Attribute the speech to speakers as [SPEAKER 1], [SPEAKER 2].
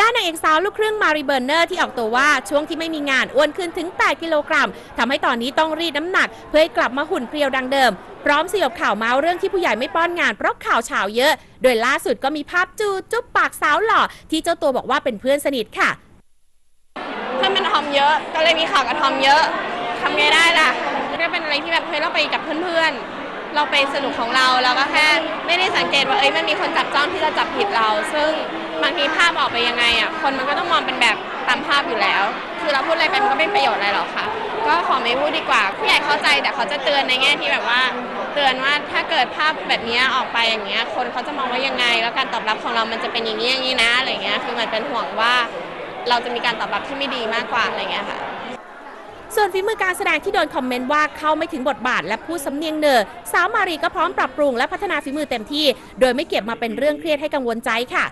[SPEAKER 1] ด้านนางเอกสาวลูกครึ่งมารีเบอร์เนอร์ที่ออกตัวว่าช่วงที่ไม่มีงานอ้วนขึ้นถึง 8 กิโลกรัมทำให้ตอนนี้ต้องรีดน้ำหนัก เพื่อให้กลับมาหุ่นเพรียวดังเดิม พร้อมสยบข่าวเมาส์เรื่องที่ผู้ใหญ่ไม่ป้อนงานเพราะข่าวเฉาเยอะ โดยล่าสุดก็มีภาพจูจุ๊บปากสาวหล่อ ที่เจ้าตัวบอกว่าเป็นเพื่อนสนิทค่ะ
[SPEAKER 2] เพื่อนเป็นทอมเยอะ ก็เลยมีข่าวกับทอมเยอะทำไงได้ล่ะก็เป็นอะไรที่แบบเฮ้ยเราไปกับเพื่อนๆ เราไปสนุกของเราแล้วก็แค่ไม่ได้สังเกตว่าเอ้ยมันมีคนจับจ้องที่จะจับผิดเรา ซึ่งบางทีภาพออกไปยังไงอะคนมันก็ต้องมองเป็นแบบตามภาพอยู่แล้ว คือเราพูดอะไรไปมันก็ไม่ประโยชน์อะไรหรอกค่ะ ก็ขอไม่พูดดีกว่าผู้ใหญ่เข้าใจแต่เขาจะเตือนในแง่ที่แบบว่า เตือนว่าถ้าเกิดภาพแบบนี้ออกไปอย่างเงี้ย คนเขาจะมองว่ายังไง แล้วการตอบรับของเรามันจะเป็นอย่างนี้อย่างนี้นะอะไรเงี้ยคือมันเป็นห่วงว่า เราจะมีการตอบรับที่ไม่ดีมากกว่าอะไรเงี้ยค่ะ
[SPEAKER 1] ส่วนฝีมือการแสดงที่โดนคอมเมนต์ว่าเข้าไม่ถึงบทบาทและพูดสำเนียงเนอสาวมารีก็พร้อมปรับปรุงและพัฒนาฝีมือเต็มที่ โดยไม่เก็บมาเป็นเรื่องเครียดให้กังวลใจค่ะ